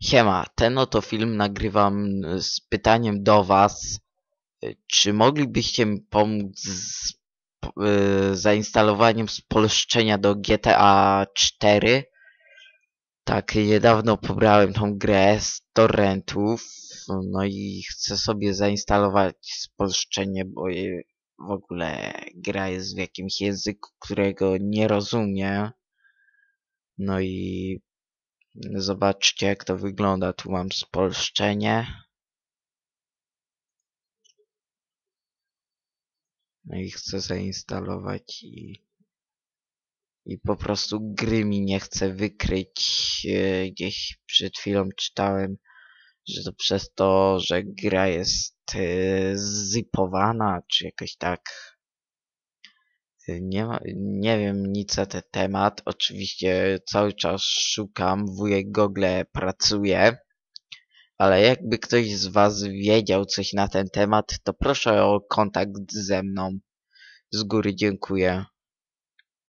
Siema, ten oto film nagrywam z pytaniem do was. y, Czy moglibyście mi pomóc z y, zainstalowaniem spolszczenia do GTA 4? Tak, niedawno pobrałem tą grę z torrentów, no i chcę sobie zainstalować spolszczenie, bo w ogóle gra jest w jakimś języku, którego nie rozumiem. No i Zobaczcie jak to wygląda. Tu mam spolszczenie. No i chcę zainstalować i, i po prostu gry mi nie chce wykryć. E, Gdzieś przed chwilą czytałem, że to przez to, że gra jest e, zipowana, czy jakoś tak. Nie, ma, nie wiem nic na ten temat. Oczywiście cały czas szukam. Wujek Google pracuje. Ale jakby ktoś z Was wiedział coś na ten temat, to proszę o kontakt ze mną. Z góry dziękuję.